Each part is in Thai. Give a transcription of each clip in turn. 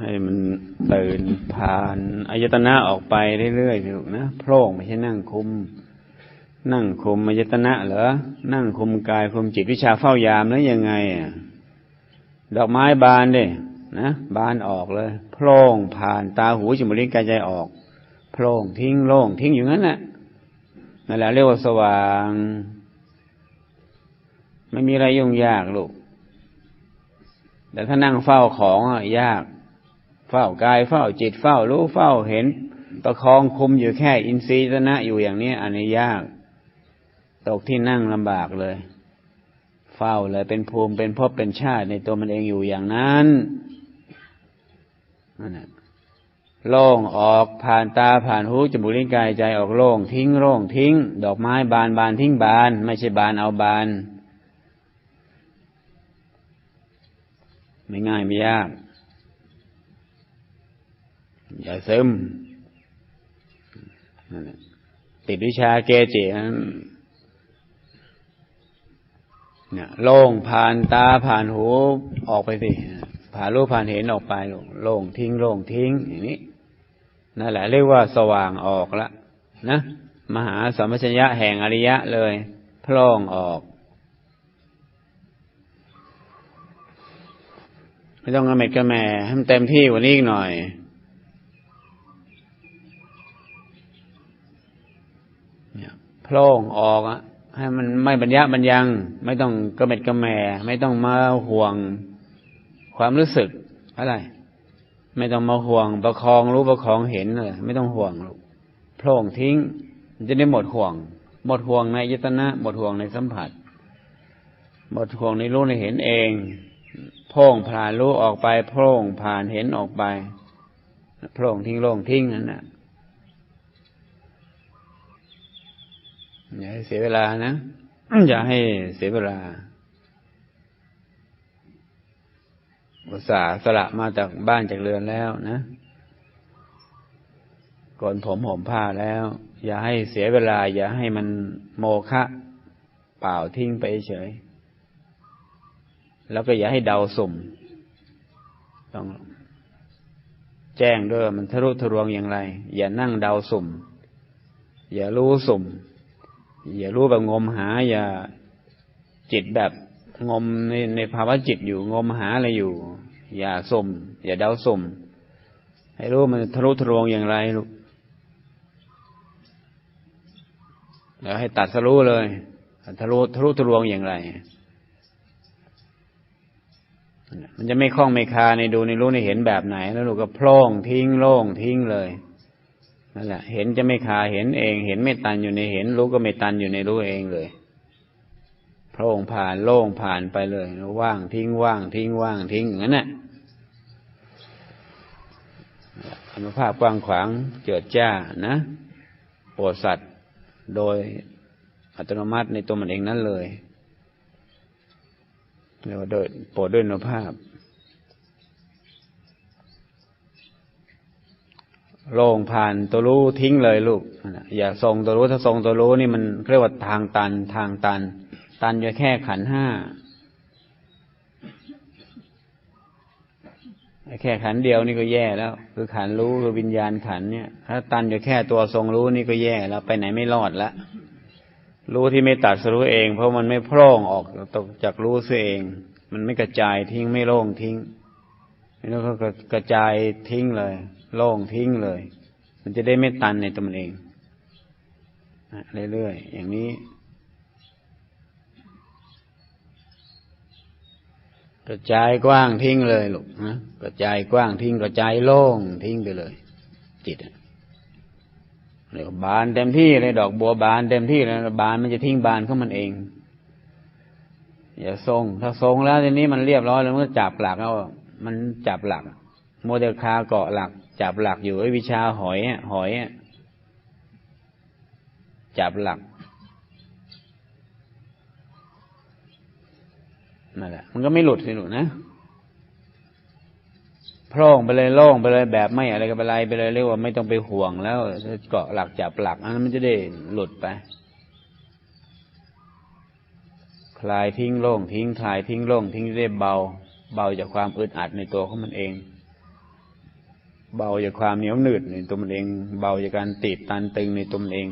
ให้มันตื่นผ่านอายตนะออกไปเรื่อยๆลูกนะโพร่งไม่ใช่นั่งคุม นั่งคุมอายตนะเหรอนั่งคุมกายคุมจิตวิชาเฝ้ายามแล้วยังไงอะดอกไม้บานเด้นะบานออกเลยโพร่งผ่านตาหูจมูกลิ้นกายใจออกโพร่งทิ้งโล่งทิ้งอยู่งั้นแหละนั่นแหละเรียกว่าสว่าง ไม่มีอะไรยุ่งยากลูกแต่ถ้านั่งเฝ้าของอะยาก เฝ้ากายเฝ้าจิตเฝ้ารู้เฝ้าเห็น ประคองคุมอยู่แค่อินทรีย์ตนะอยู่อย่างนี้อันนี้ยาก ตกที่นั่งลำบากเลย เฝ้าเลยเป็นภูมิเป็นภพเป็นชาติในตัวมันเองอยู่อย่างนั้นนั่นแหละโล่งออกผ่านตาผ่านหูจมูกลิ้นกายใจออกโล่งทิ้งโล่งทิ้ง ดอกไม้บานบานทิ้งบาน ไม่ใช่บานเอาบาน ไม่ง่ายไม่ยาก อย่าซึมติดวิชาเกจินั้นเนี่ยโล่งผ่านตาผ่านหูออกไปสิผ่านรูปผ่านเห็นออกไปโล่งทิ้งโล่งทิ้งอย่างนี้นั่นแหละเรียกว่าสว่างออกละนะมหาสัมปชัญญะแห่งอริยะเลยพล่องออกไม่ต้องกระเม็ดกระแม่ให้มันเต็มที่กว่านี้อีกหน่อย เนี่ย โพล่งออกอะให้มันไม่บรรยะบรรยัง ไม่ต้องกระเม็ดกระแม่ไม่ต้องมาห่วงความรู้สึกอะไร ไม่ต้องมาห่วงประคองรู้ประคองเห็นเลยไม่ต้องห่วงลูกโพล่งทิ้งจะได้หมดห่วง หมดห่วงในยตนะ หมดห่วงในสัมผัส หมดห่วงในรู้ในเห็นเองโพ่งผ่านรู้ออกไปโพร่งผ่านเห็นออกไปโพร่งทิ้งโล่งทิ้งนั่นนะ อย่าให้เสียเวลานะ อย่าให้เสียเวลาอุตส่าห์สละมาจากบ้านจากเรือนแล้วนะก่อนผมห่มผ้าแล้ว อย่าให้เสียเวลา อย่าให้มันโมฆะเปล่าทิ้งไปเฉย แล้วก็อย่าให้เดาสุ่ม ต้องแจ้งด้วยมันทะลุทะลวงอย่างไร อย่านั่งเดาสุ่ม อย่ารู้สุ่ม อย่ารู้แบบงมหา อย่าจิตแบบงมในในภาวะจิตอยู่งมหาอะไรอยู่ อย่าสมอย่าเดาสมให้รู้มันทะลุทะลวงอย่างไรลูกแล้วให้ตัดสรู้เลยทะลุทะลุทะลวงอย่างไร มันจะไม่คล้องไม่คาในดูในรู้ในเห็นแบบไหน แล้วลูกก็โพล่งทิ้งโล่งทิ้งเลย นั่นแหละ เห็นจะไม่คาเห็นเอง เห็นไม่ตันอยู่ในเห็น รู้ก็ไม่ตันอยู่ในรู้เองเลยโพล่งค์ผ่านโล่งผ่านไปเลยว่างทิ้งว่างทิ้งว่างทิ้งอย่างนั้นแหละอนุภาพกว้างขวางเจิดจ้านะโปรดสัตว์โดยอัตโนมัติในตัวมันเองนั้นเลยเรียกว่าโดยโปรดด้วยอนุภาพ โล่งผ่านตัวรู้ทิ้งเลยลูก อย่าทรงตัวรู้ถ้าทรงตัวรู้นี่มันเรียกว่าทางตันทางตัน ตันอยู่แค่ขันห้าแค่ขันเดียวนี่ก็แย่แล้ว คือขันรู้คือวิญญาณขันเนี่ยถ้าตันอยู่แค่ตัวทรงรู้นี่ก็แย่แล้วไปไหนไม่รอดแล้วรู้ที่ไม่ตัดสรู้เอง เพราะมันไม่โพร่งออกตกจากรู้เสียเอง มันไม่กระจายทิ้งไม่โล่งทิ้งแล้วก็กระจายทิ้งเลย โล่งทิ้งเลย มันจะได้ไม่ตันในตัวมันเองเรื่อยๆอย่างนี้ กระจายกว้างทิ้งเลยลูกนะกระจายกว้างทิ้งกระจายโล่งทิ้งไปเลย จิตเรียกบานเต็มที่เลยดอกบัวบานเต็มที่เลยบานมันจะทิ้งบานของมันเอง อย่าทรง ถ้าทรงแล้วทีนี้มันเรียบร้อยแล้วมันก็จับหลักแล้วมันจับหลักโมเดลคาเกาะหลัก จับหลักอยู่ไอ้วิชาหอยหอยจับหลักนั่นแหละมันก็ไม่หลุดสิหนูนะพร่งไปเลยโล่งไปเลยแบบไม่อะไรกับอะไรไปเลยเรียกว่าไม่ต้องไปห่วงแล้วเกาะหลักจับหลักอันนั้นมันจะได้หลุดไป คลายทิ้งโล่งทิ้งคลายทิ้งโล่งทิ้งได้เบา เบาจากความอึดอัดในตัวของมันเอง เบาจากความเหนียวหนืดในตัวมันเอง เบาจากการติดตันตึงในตัวมันเอง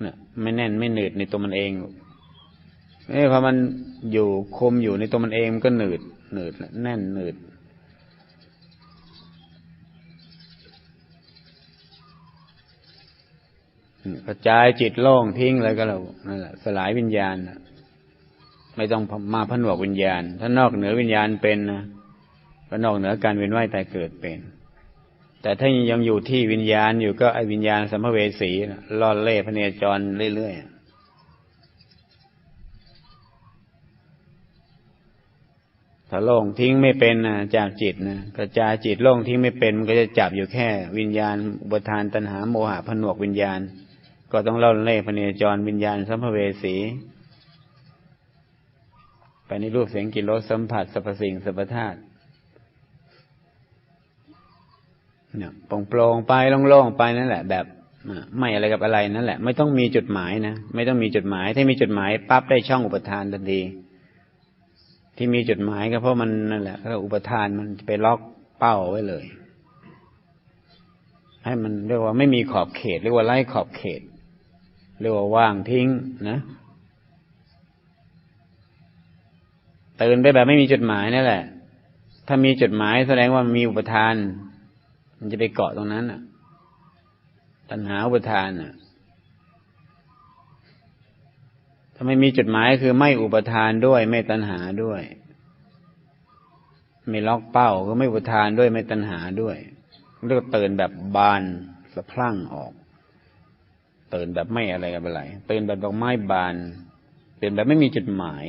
เนี่ยไม่แน่นไม่หนืดในตัวมันเองเอ้พอมันอยู่คมอยู่ในตัวมันเองก็หนืดหนืดแน่นหนืดกระจายจิตโล่งทิ้งอะไรก็เรานั่นแหละสลายวิญญาณไม่ต้องมาผนวกวิญญาณ ถ้านอกเหนือวิญญาณเป็นนะ ก็นอกเหนือการเวียนว่ายตายเกิดเป็น แต่ถ้ายังอยู่ที่วิญญาณอยู่ก็ไอวิญญาณสัมภเวสีล่อเล่พเนจรเรื่อยๆถ้าโล่งทิ้งไม่เป็นนะจากจิตนะกระจายจิตโล่งทิ้งไม่เป็นมันก็จะจับอยู่แค่ วิญญาณอุปทานตัณหาโมหะผนวกวิญญาณ ก็ต้องเล่าเล่พเนจรวิญญาณสัมภเวสีไปในรูปเสียงกลิ่นรสสัมผัสสรรพสิ่งสรรพธาตุ เนี่ยปลงโปร่งไปโล่งๆไปนั่นแหละ แบบไม่อะไรกับอะไรนั่นแหละ ไม่ต้องมีจุดหมายนะไม่ต้องมีจุดหมาย ถ้ามีจุดหมายปั๊บได้ช่องอุปทานทันทีที่มีจุดหมายก็เพราะมันนั่นแหละก็อุปทานมันไปล็อกเป้าไว้เลย ให้มันเรียกว่าไม่มีขอบเขต เรียกว่าไล่ขอบเขต เรียกว่าว่างทิ้งนะตื่นไปแบบไม่มีจุดหมายนั่นแหละ ถ้ามีจุดหมายแสดงว่ามีอุปทาน มันจะไปเกาะตรงนั้นอะ ตัณหาอุปทานอะถ้าไม่มีจุดหมายคือไม่อุปทานด้วย ไม่ตัณหาด้วย ไม่ล็อกเป้าก็ไม่อุปทานด้วยไม่ตัณหาด้วยเรียกตื่นแบบบานสะพรั่งออก เตื่นแบบไม่อะไรกับอะไรตื่นแบบดอกไม้บานตื่นแบบไม่มีจุดหมาย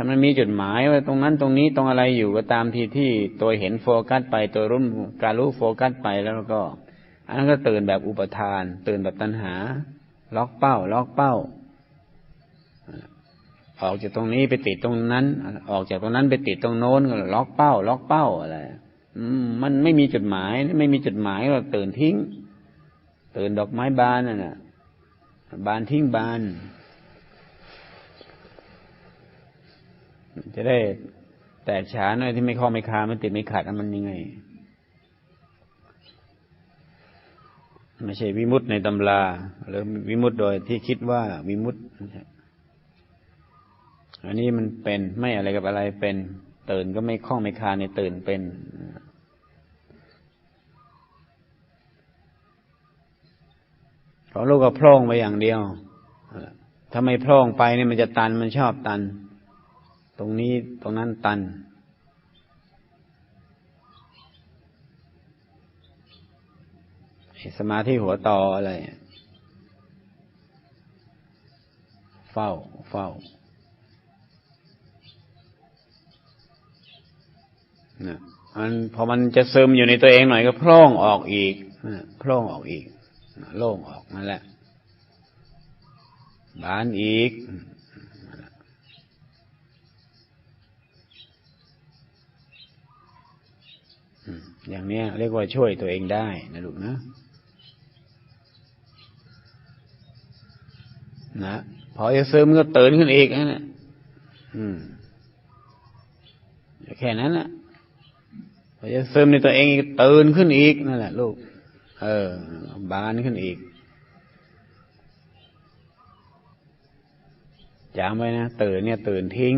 ถ้ามันมีจุดหมายว่าตรงนั้นตรงนี้ตรงอะไรอยู่ก็ตามทีที่ตัวเห็นโฟกัสไปตัวรู้การรู้โฟกัสไปแล้วก็ อันนั้นก็ตื่นแบบอุปทาน ตื่นแบบตัณหา ล็อกเป้า ล็อกเป้า ออกจากตรงนี้ไปติดตรงนั้น ออกจากตรงนั้นไปติดตรงโน้นก็ล็อกเป้า ล็อกเป้าอะไรมันไม่มีจุดหมาย ไม่มีจุดหมายก็ตื่นทิ้ง ตื่นดอกไม้บานน่ะบานทิ้งบาน จะได้แตกฉานอะไรที่ไม่ข้อไม่คาไม่ติดไม่ขัดมันยังไง ไม่ใช่วิมุตในตำราหรือวิมุตโดยที่คิดว่าวิมุตอันนี้มันเป็นไม่อะไรกับอะไรเป็นตื่นก็ไม่คล้องไม่คาในตื่นเป็นของลูกก็พร่องไปอย่างเดียวถ้าไม่พร่องไปเนี่ยมันจะตันมันชอบตัน ตรงนี้ตรงนั้นตัน สมาธิหัวต่ออะไร เฝ้า เฝ้านะมันพอมันจะซึมอยู่ในตัวเองหน่อยก็พร่องออกอีกพร่องออกอีก โล่งออกนั่นแหละบานอีก อย่างนี้เรียกว่าช่วยตัวเองได้นะลูกนะนะพอจะซึมก็ตื่นขึ้นอีกนะอืมแค่นั้นนะพอจะซึมในตัวเองตื่นขึ้นอีกนั่นแหละลูก เออ บานขึ้นอีกจำไว้นะตื่นเนี่ยตื่นทิ้ง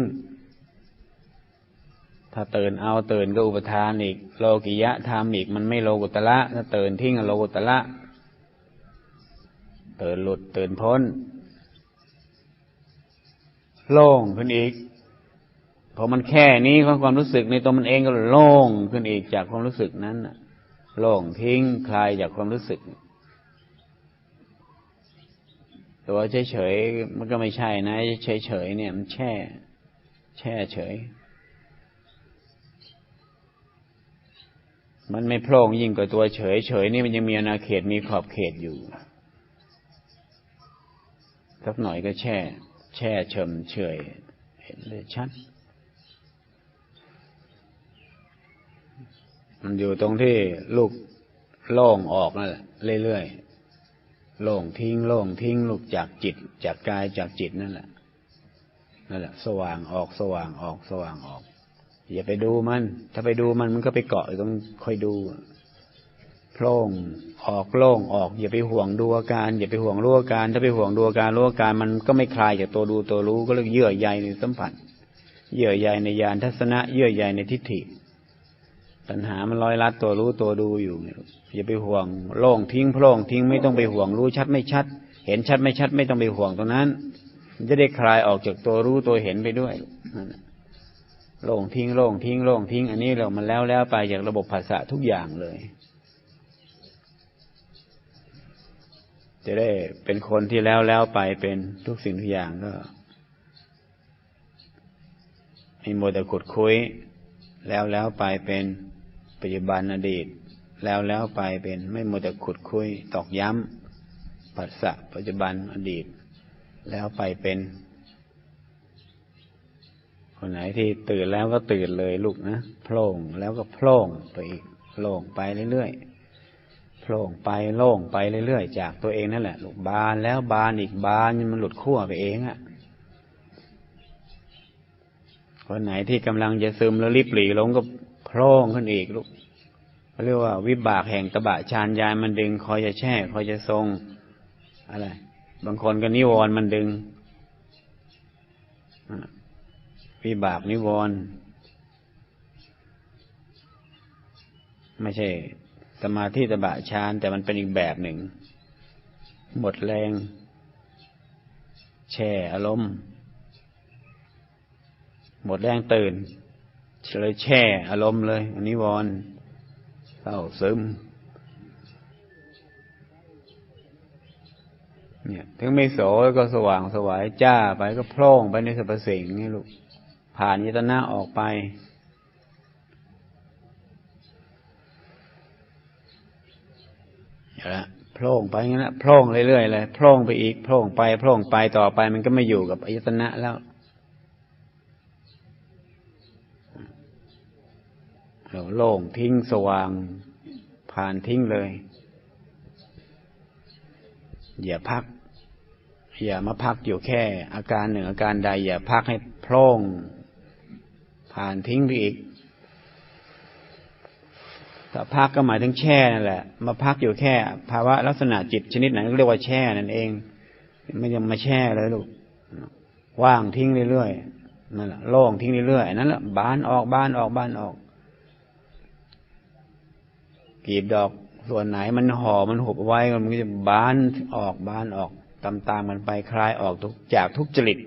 ถ้าตื่นเอาตื่นก็อุปทานอีก โลกิยะธรรมอีกมันไม่โลกุตละถ้าตื่นทิ้งโลกุตละตื่นหลุดตื่นพ้น โล่งขึ้นอีกพอมันแค่นี้ความรู้สึกในตัวมันเองก็โล่งขึ้นอีกจากความรู้สึกนั้นโล่งทิ้งคลายจากความรู้สึก ตัวเฉยๆมันก็ไม่ใช่นะเฉยๆเนี่ยมันแช่ แช่เฉย มันไม่โพร่งยิ่งกว่าตัวเฉยเฉยนี่มันยังมีอนาเขตมีขอบเขตอยู่สักหน่อยก็แช่ แช่เฉมเฉยเห็นเลยชัดมันอยู่ตรงที่ลูกโล่งออกนั่นแหละเรื่อยๆโล่งทิ้งโล่งทิ้งลูกจากจิต จากกายจากจิตนั่นแหละนั่นแหละ สว่างออกสว่างออกสว่างออก อย่าไปดูมัน ถ้าไปดูมันมันก็ไปเกาะอยู่ต้องคอยดูโพร่งออกโล่งออก อย่าไปห่วงดูอาการ อย่าไปห่วงรู้อาการ ถ้าไปห่วงดูอาการรู้อาการมันก็ไม่คลายจากตัวดูตัวรู้ก็เรียกเยื่อใยในสัมผัส เยื่อใยในญาณทัศนะ เยื่อใยในทิฏฐิปัญหามันลอยลัดตัวรู้ตัวดูอยู่อย่าไปห่วงโล่งทิ้งโพร่งทิ้งไม่ต้องไปห่วงรู้ชัดไม่ชัด เห็นชัดไม่ชัด ไม่ต้องไปห่วงตรงนั้นมันจะได้คลายออกจากตัวรู้ตัวเห็นไปด้วยนั่นแหละ โล่งทิ้งโล่งทิ้งโล่งทิ้ง อันนี้เรามันแล้วแล้วไปจากระบบภาษาทุกอย่างเลย จะได้เป็นคนที่แล้วแล้วไปเป็นทุกสิ่งทุกอย่างก็ไม่มัวแต่ขุดคุย แล้วแล้วไปเป็นปัจจุบันอดีต แล้วแล้วไปเป็นไม่โมัวแต่ขุดคุย ตอกย้ำปัสสะปัจจุบันอดีต แล้วไปเป็น คนไหนที่ตื่นแล้วก็ตื่นเลยลูกนะโพล่งแล้วก็โพล่งไปอีกโพล่งไปเรื่อยๆโพล่งไปโล่งไปเรื่อยๆจากตัวเองนั่นแหละลูกบานแล้วบานอีกบานมันหลุดขั้วไปเองอะ่ะคนไหนที่กำลังจะซึมแล้วรีบหลีลงก็โพล่งขึ้นอีกลูกเรียกว่าวิบากแห่งตบะชานยายมันดึงคอยจะแช่คอยจะทรง อะไร บางคนก็นิวรณ์มันดึง วิบากนิวรณ์ไม่ใช่ สมาธิตบะชานแต่มันเป็นอีกแบบหนึ่ง หมดแรง แช่อารมณ์ หมดแรงตื่นเลยแช่อารมณ์เลยนิวรณ์เศร้าซึมเนี่ย ถึงไม่โสก็สว่างสวายจ้าไปก็พล่องไปในสรรพสิ่งนี่ลูก ผ่านยตนะออกไปอย่าละโพล่งไปงั้นละโพล่งเรื่อยๆเลยโพล่งไปอีกโพล่งไปโพล่งไปต่อไป มันก็ไม่อยู่กับอายตนะแล้วเราโล่งทิ้งสว่าง ผ่านทิ้งเลย อย่าพัก อย่ามาพักอยู่แค่ อาการหนึ่งอาการใด อย่าพักให้โพร่ง ผ่านทิ้งไปอีกถ้าพักก็หมายถึงแช่นั่นแหละ มาพักอยู่แค่ ภาวะลักษณะจิตชนิดไหนก็เรียกว่าแช่นั่นเองไม่ยังมาแช่เลยลูกว่างทิ้งเรื่อยๆนั่นแหละโล่งทิ้งเรื่อยๆนั่นแหละบานออกบานออกบานออกกีบดอกส่วนไหนมันห่อมันหุบไว้มันก็จะบานออกบานออกตามตามกันไปคลายออกทุกจากทุกจริต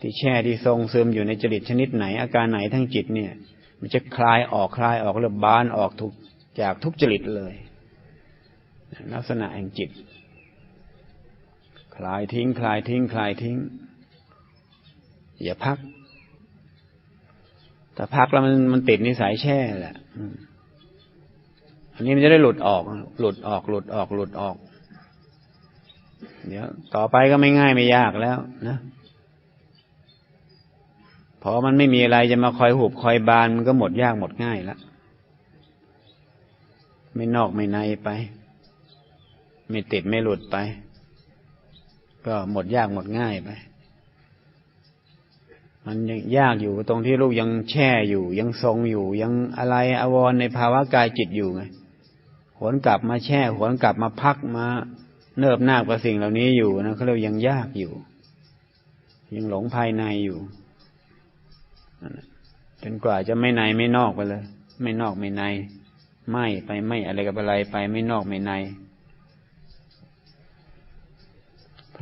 ที่แช่ที่ทรงซึมอยู่ในจริตชนิดไหน อาการไหนทั้งจิตเนี่ย มันจะคลายออกคลายออกแล้วบานออกทุกจากทุกจริตเลย ลักษณะแห่งจิต คลายทิ้ง คลายทิ้ง คลายทิ้ง อย่าพักแต่พักแล้วมันมันติดนิสัยแช่แหละอันนี้มันจะได้หลุดออก หลุดออก หลุดออก หลุดออก เดี๋ยว ต่อไปก็ไม่ง่ายไม่ยากแล้วนะ อมันไม่มีอะไรจะมาคอยหุบคอยบานมันก็หมดยากหมดง่ายแล้วไม่นอกไม่ในไป ไม่ติดไม่หลุดไป ก็หมดยากหมดง่ายไป มันยังยากอยู่ตรงที่ลูกยังแช่อยู่ ยังทรงอยู่ ยังอะไรอววรในภาวะกายจิตอยู่ไงหวนกลับมาแช่หวนกลับมาพักมาเนิบนาบกับสิ่งเหล่านี้อยู่นะเขาเรียกยังยากอยู่ ยังหลงภายในอยู่ จนกว่าจะไม่ในไม่นอกไปเลย ไม่นอกไม่ใน ไม่ไปไม่อะไรกับอะไรไปไม่นอกไม่ใน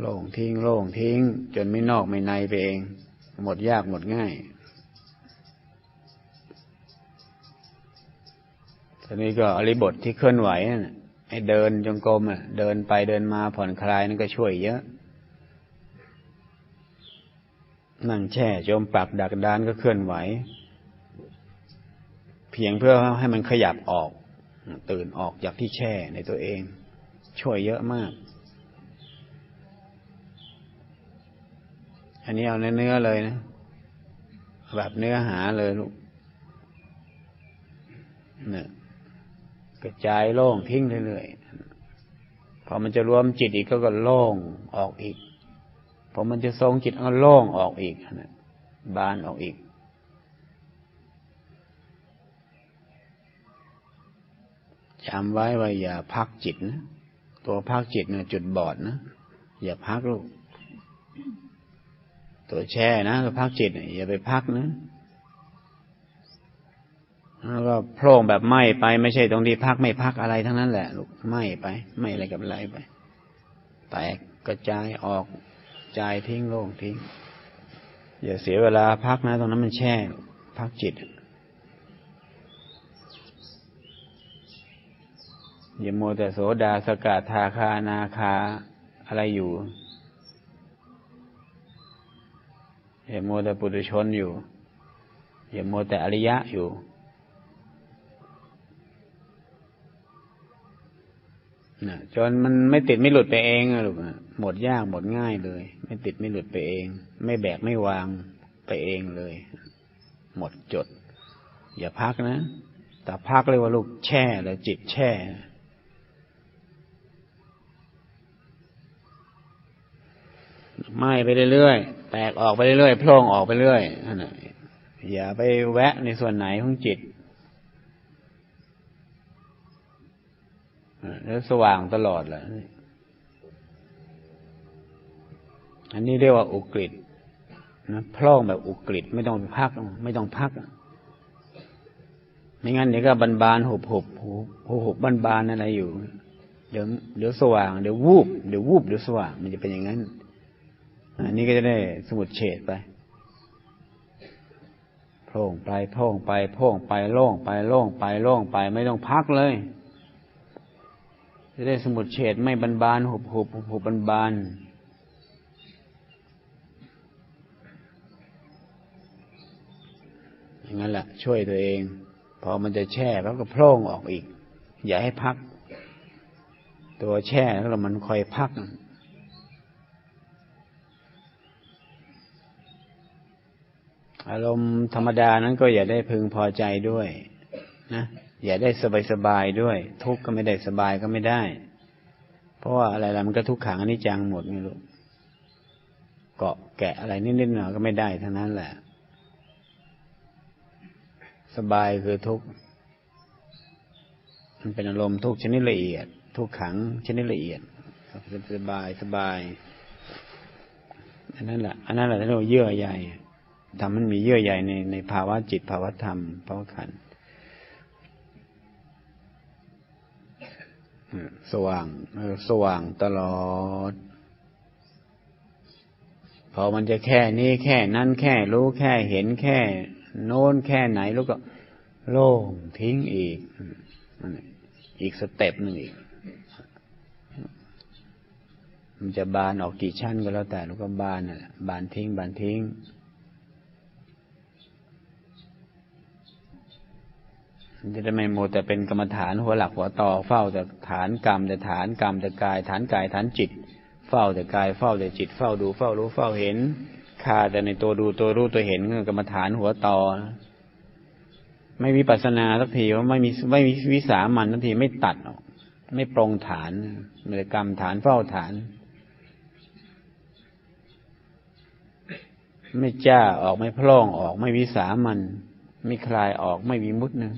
โล่งทิ้งโล่งทิ้ง จนไม่นอกไม่ในไปเอง หมดยากหมดง่ายทีนี้ก็อริบทที่เคลื่อนไหวให้เดินจงกรมอะ เดินไปเดินมาผ่อนคลายนั่นก็ช่วยเยอะ นั่งแช่จมปรับดักดานก็เคลื่อนไหว เพียงเพื่อให้มันขยับออก ตื่นออกจากที่แช่ในตัวเอง ช่วยเยอะมาก อันนี้เอาเนื้อเลยนะ แบบเนื้อหาเลยลูกเนี่ยกระจายโล่งทิ้งเรื่อยๆพอมันจะรวมจิตอีกก็ก็โล่งออกอีก พอมันจะทรงจิตเอาล่องออกอีกนะบานออกอีก จำไว้ว่าอย่าพักจิตนะ ตัวพักจิตเนี่ยจุดบอดนะ อย่าพักลูก ตัวแช่นะตัวพักจิตเนี่ยอย่าไปพักนะแล้วก็โพร่งแบบไหม้ไปไม่ใช่ตรงที่พักไม่พักอะไรทั้งนั้นแหละลูกไหม้ไปไหม้อะไรกับอะไรไป แตกกระจายออก จทิ้งโล่งทิ้ง อย่าเสียเวลาพักนะ ตรงนั้นมันแช่ พักจิต อย่าโมแต่โสดาสกาทาคานาคาอะไรอยู่ อย่าโมแต่ปุถุชนอยู่ อย่าโมแต่อริยะอยู่ นะจนมันไม่ติดไม่หลุดไปเองอะลูกหมดยากหมดง่ายเลย ไม่ติดไม่หลุดไปเอง ไม่แบกไม่วางไปเองเลย หมดจด อย่าพักนะแต่พักเลยว่าลูกแช่เลยจิตแช่ไหม้ไปเรื่อยๆแตกออกไปเรื่อยๆโพล่งออกไปเรื่อยอย่าไปแวะในส่วนไหนของจิต แล้วสว่างตลอดแหละอันนี้เรียกว่าอุกฤษนะพร่องแบบอุกฤษไม่ต้องพัก ไม่ต้องพักไม่งั้นเดี๋ยวก็บานบานหุบหุบหุบหุบบานบานอะไรอยู่ เดี๋ยวเดี๋ยวสว่างเดี๋ยววูบเดี๋ยววูบเดี๋ยวสว่างมันจะเป็นอย่างนั้นอันนี้ก็จะได้สมุดเฉดไปโพ่งไปโพ่งไปโพ่งไปโล่งไปโล่งไปโล่งไปไม่ต้องพักเลย จะได้สมุดเฉดไม่บานบานหุบหุบหุบหุบบานบานอย่างนั้นแหละช่วยตัวเอง พอมันจะแช่แล้วก็โพร่งออกอีก อย่าให้พัก ตัวแช่แล้วมันคอยพักอารมณ์ธรรมดานั้นก็อย่าได้พึงพอใจด้วย นะ อย่าได้สบายสบายด้วย ทุกข์ก็ไม่ได้สบายก็ไม่ได้ เพราะว่าอะไรๆมันก็ทุกขังอนิจจังหมดไงลูกเกาะแกะอะไรนิดๆหน่อยก็ไม่ได้ทั้งนั้นแหละ สบายคือทุกข์มันเป็นอารมณ์ทุกชนิดละเอียด ทุกขังชนิดละเอียดสบายสบายอันนั้นแหละอันนั้นแหละที่เราเยื่อใยทำมันมีเยื่อใยในในภาวะจิตภาวะธรรมภาวะขันธ์ สว่างสว่างตลอด พอมันจะแค่นี้แค่นั้นแค่รู้แค่เห็นแค่ โน้นแค่ไหนรู้ก็โล่งทิ้งอีก อีกสเต็ปหนึ่งอีก มันจะบานออกกี่ชั้นก็แล้วแต่ลูกก็บานน่ะบานทิ้งบานทิ้ง จะได้ไม่โมแต่เป็นกรรมฐานหัวหลักหัวต่อเฝ้าแต่ฐานกรรมแต่ฐานกรรมแต่กาย ฐานกายฐานจิต เฝ้าแต่กายเฝ้าแต่จิต เฝ้าดูเฝ้ารู้เฝ้าเห็นคาแต่ในตัวดูตัวรู้ตัวเห็นกรรมฐานหัวต่อ ไม่วิปัสนาสักทีว่าไม่มีไม่มีวิสามันสักทีไม่ตัดออกไม่ปรงฐานเมื่กรรมฐานเฝ้าฐาน ไม่จ้าออกไม่พล่องออกไม่วิสามัน ไม่คลายออกไม่มีมุดนะ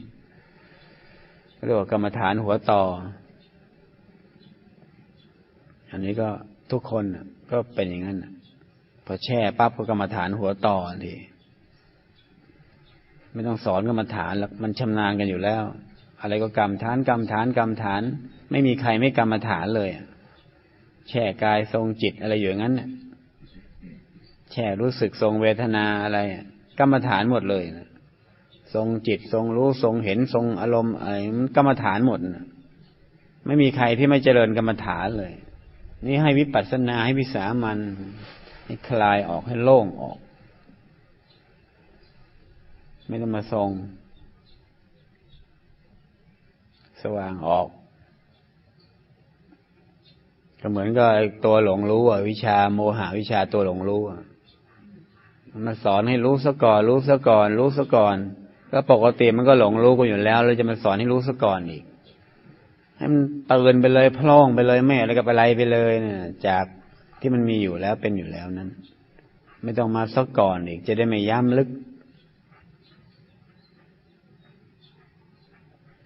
เรียกว่ากรรมฐานหัวต่อ อันนี้ก็ทุกคนก็เป็นอย่างนั้นพอแช่ปั๊บก็กรรมฐานหัวต่อทีไม่ต้องสอนกรรมฐานแล้วมันชำนาญกันอยู่แล้ว อะไรก็กรรมฐานกรรมฐานกรรมฐาน ไม่มีใครไม่กรรมฐานเลยแช่กายทรงจิตอะไรอยู่อย่างนั้นแช่รู้สึกทรงเวทนาอะไร กรรมฐานหมดเลยนะ ทรงจิตทรงรู้ทรงเห็นทรงอารมณ์อะไรมันกรรมฐานหมดไม่มีใครที่ไม่เจริญกรรมฐานเลย นี่ให้วิปัสสนาให้วิสามันให้คลายออกให้โล่งออก ไม่ต้องมาทรง สว่างออก ก็เหมือนกับตัวหลงรู้อะวิชาโมหะวิชาตัวหลงรู้อะมาสอนให้รู้ซะก่อน รู้ซะก่อน รู้ซะก่อน ก็ปกติมันก็หลงรู้กันอยู่แล้วเราจะมาสอนให้รู้ซะก่อนอีก ให้มันตื่นไปเลยพล่องไปเลยไม่อะไรกับอะไรไปเลยเนี่ยจากที่มันมีอยู่แล้วเป็นอยู่แล้วนั้น ไม่ต้องมาซะก่อนอีก จะได้ไม่ย้ำลึก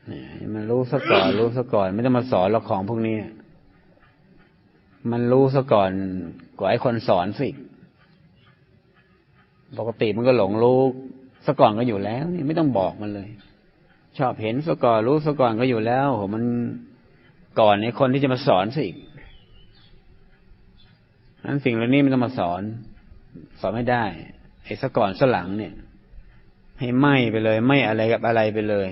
เนี่ยมันรู้ซะก่อน รู้ซะก่อน ไม่ต้องมาสอนเราของพวกนี้ มันรู้ซะก่อนกว่าไอ้คนสอนสิปกติมันก็หลงรู้ ซะก่อนก็อยู่แล้ว นี่ไม่ต้องบอกมันเลย ชอบเห็นซะก่อนรู้ซะก่อนก็อยู่แล้วโหมันก่อนไอ้คนที่จะมาสอนสินั้นสิ่งเหล่านี้ไม่ต้องมาสอน สอนไม่ได้ไอ้ซะก่อนซะหลังเนี่ย ให้ไหมไปเลยไหมอะไรกับอะไรไปเลย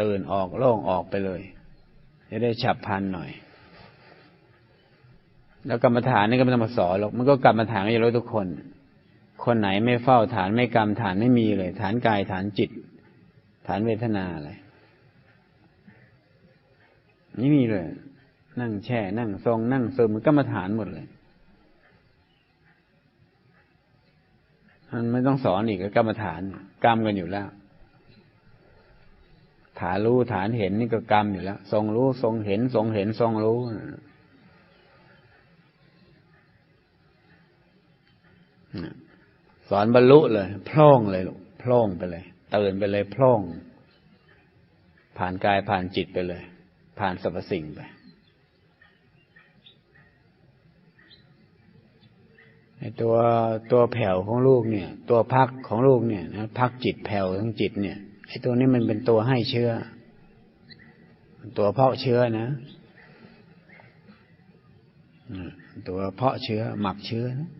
ตื่นออกโล่งออกไปเลย จะได้ฉับพันหน่อย แล้วกรรมฐานนี่ก็ไม่ต้องมาสอนหรอกมันก็กรรมฐานก็จะรู้ทุกคน คนไหนไม่เฝ้าฐานไม่กรรมฐานไม่มีเลย ฐานกายฐานจิต ฐานเวทนาอะไรไม่มีเลย นั่งแช่ นั่งทรง นั่งซึมมันก็มาฐานหมดเลยมันไม่ต้องสอนอีกกรรมฐาน กรรมกันอยู่แล้ว ฐานรู้ฐานเห็นนี่ก็กรรมอยู่แล้ว ทรงรู้ทรงเห็น ทรงเห็นทรงรู้ สอนบรรลุเลยพล่องเลยลูกพล่องไปเลยตื่นไปเลยพล่อง ผ่านกายผ่านจิตไปเลย ผ่านสรรพสิ่งไปไอตัวตัวแผ่วของลูกเนี่ย ตัวพักของลูกเนี่ยนะพักจิตแผ่วทั้งจิตเนี่ยไอ้ตัวนี้มันเป็นตัวให้เชื้อ ตัวเพาะเชื้อนะตัวเพาะเชื้อ หมักเชื้อนะ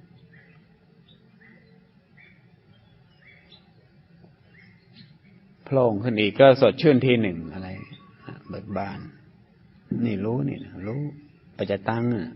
โล่งขึ้นอีกก็สดชื่นทีหนึ่งอะไรเบิกบาน นี่รู้นี่รู้ปัจจตังอะ